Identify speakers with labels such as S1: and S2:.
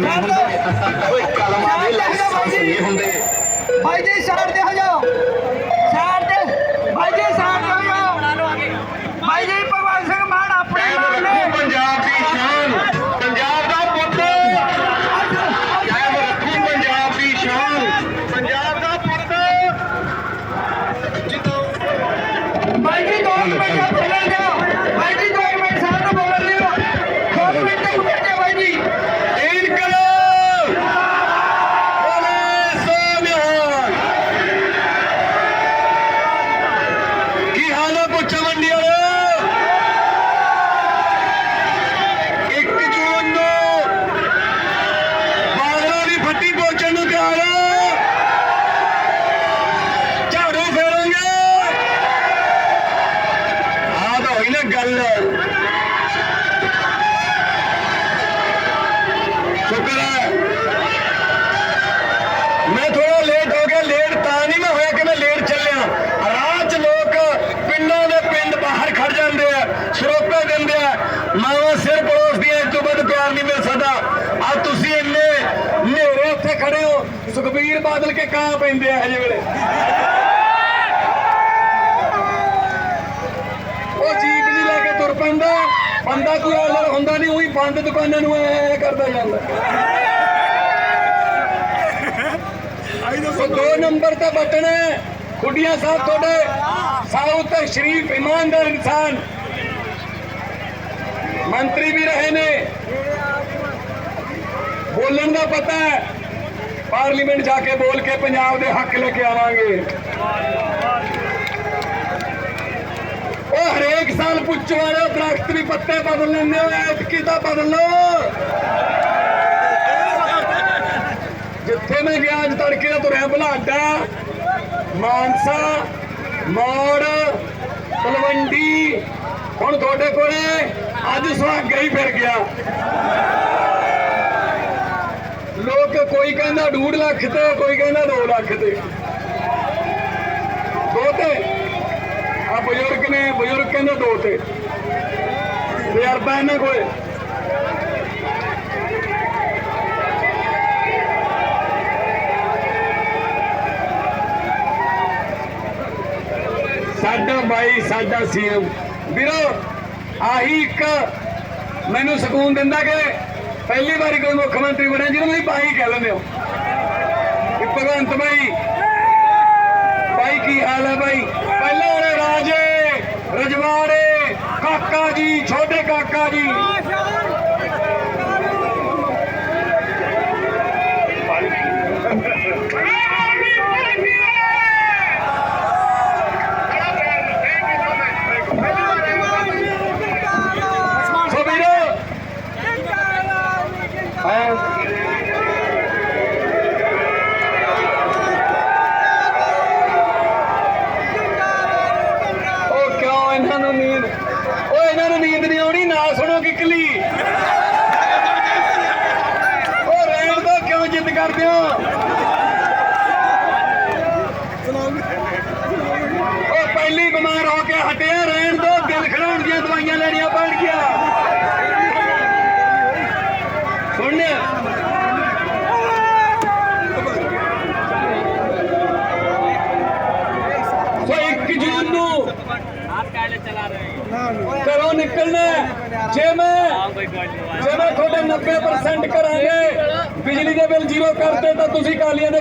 S1: Come on. ਤਾਂ
S2: ਸ਼ੁਕਰ ਹੈ। ਮੈਂ ਥੋੜਾ ਲੇਟ ਹੋ ਗਿਆ ਲੇਟ ਤਾਂ ਨਹੀਂ ਮੈਂ ਹੋਇਆ ਕਿ ਮੈਂ ਲੇਟ ਚੱਲਿਆ। ਰਾਹ 'ਚ ਲੋਕ ਪਿੰਡਾਂ ਦੇ ਪਿੰਡ ਬਾਹਰ ਖੜ ਜਾਂਦੇ ਆ, ਸਰੋਪੇ ਦਿੰਦੇ ਆ। ਮਾਵਾਂ ਸਿਰ ਪਰੋਸਦੀਆਂ ਇਸ ਤੋਂ ਵੱਧ ਪਿਆਰ ਨਹੀਂ ਮਿਲ ਸਕਦਾ। ਆ ਤੁਸੀਂ ਇੰਨੇ ਹਨੇਰੇ ਉੱਥੇ ਖੜੇ ਹੋ, ਸੁਖਬੀਰ ਬਾਦਲ ਕੇ ਕਾਂ ਪੈਂਦੇ ਆ ਹਜੇ ਵੇਲੇ ਉਹ ਜੀਪ ਜੀ ਲੈ ਕੇ ਤੁਰ ਪੈਂਦਾ ਬੰਦਾ ਕੋਈ ਆਲਰ ਹੁੰਦਾ ਨਹੀਂ ਉਹੀ ਬੰਦ ਦੁਕਾਨਾਂ ਨੂੰ ਐ ਕਰਦਾ ਜਾਂਦਾ। ਉਹ ਦੋ ਨੰਬਰ ਤੇ ਬਟਨ ਹੈ। ਖੁੱਡੀਆਂ ਸਾਹਿਬ ਤੁਹਾਡੇ ਸਾਊਥ ਸ਼ਰੀਫ ਇਮਾਨਦਾਰ ਇਨਸਾਨ। ਮੰਤਰੀ ਵੀ ਰਹੇ ਨੇ। ਬੋਲਣ ਦਾ ਪਤਾ ਹੈ। ਪਾਰਲੀਮੈਂਟ ਜਾ ਕੇ ਬੋਲ ਕੇ ਪੰਜਾਬ ਦੇ ਹੱਕ ਲੈ ਕੇ ਆਵਾਂਗੇ ਉਹ ਹਰੇਕ ਸਾਲ ਪੁੱਛ ਵਾਲੇ ਦਰਖਤ ਵੀ ਪੱਤੇ ਬਦਲ ਲੈਂਦੇ ਹੋ ਐਤਕੀ ਤਾਂ ਬਦਲ ਜਿੱਥੇ ਮੈਂ ਗਿਆ, ਅੱਜ ਤੜਕੇ ਦਾ ਤੁਰਿਆ ਬਲਾਡਾ, ਮਾਨਸਾ, ਮੌੜ, ਤਲਵੰਡੀ। ਹੁਣ ਤੁਹਾਡੇ ਕੋਲੇ ਅੱਜ ਸੁਹਾਗਾ ਹੀ ਫਿਰ ਗਿਆ। ਲੋਕ ਕੋਈ ਕਹਿੰਦਾ 2 ਲੱਖ ਤੇ, ਕੋਈ ਕਹਿੰਦਾ 2 ਲੱਖ ਤੇ। ਆ ਬਜ਼ੁਰਗ ਨੇ, ਬਜ਼ੁਰਗ ਕਹਿੰਦੇ ਦੋ ਤੇ ਤਜਰਬਾ ਇਹਨਾਂ ਕੋਲੇ। ਸਾਡਾ ਬਾਈ, ਸਾਡਾ ਸੀਐਮ। ਵੀਰੋ, ਆਹੀ ਇੱਕ ਮੈਨੂੰ ਸਕੂਨ ਦਿੰਦਾ ਕਿ ਪਹਿਲੀ ਵਾਰੀ ਕੋਈ ਮੁੱਖ ਮੰਤਰੀ ਬਣਿਆ, ਜਿਹਨੂੰ ਤੁਸੀਂ ਬਾਈ ਕਹਿ ਲੈਂਦੇ ਹੋ। ਭਗਵੰਤ ਬਾਈ। ਬਾਈ, ਕੀ ਹਾਲ ਹੈ ਬਾਈ ਪਹਿਲਾਂ ਵਾਲੇ ਰਾਜੇ ਰਜਵਾੜੇ ਕਾਕਾ ਜੀ ਛੋਟੇ ਕਾਕਾ ਜੀ ਸੋ ਵੀਰੋ ਹਾਂ ਉਹ ਕਿਉਂ ਇਹਨਾਂ ਨੂੰ ਨੀਂਦ ਉਹ ਇਹਨਾਂ ਨੂੰ ਨੀਂਦ ਨਹੀਂ ਆਉਣੀ ਨਾ ਸੁਣੋ ਕਿਕਲੀ ਉਹ ਰਹਿਣ ਦੋ ਕਿਉਂ ਜਿੱਦ ਕਰਦੇ ਹੋ ਉਹ ਪਹਿਲੀ ਬਿਮਾਰ ਹੋ ਕੇ ਹਟਿਆ, ਰਹਿਣ ਦੋ, ਦਿਲ ਖੜਾਉਣ ਦੀਆਂ ਦਵਾਈਆਂ ਲੈਣੀਆਂ ਪੈਣ ਗਿਆ। ਸੁਣਿਆ ਸੋ 1 ਜੂਨ ਨੂੰ ਘਰੋਂ ਨਿਕਲਣਾ ਜੇ ਮੈਂ ਜੇ ਮੈਂ ਤੁਹਾਡੇ 90% ਕਰਾਂਗੇ ਬਿਜਲੀ ਦੇ ਬਿੱਲ ਜ਼ੀਰੋ ਕਰਤੇ ਤਾਂ ਤੁਸੀਂ ਕਾਲੀਆਂ ਦੇ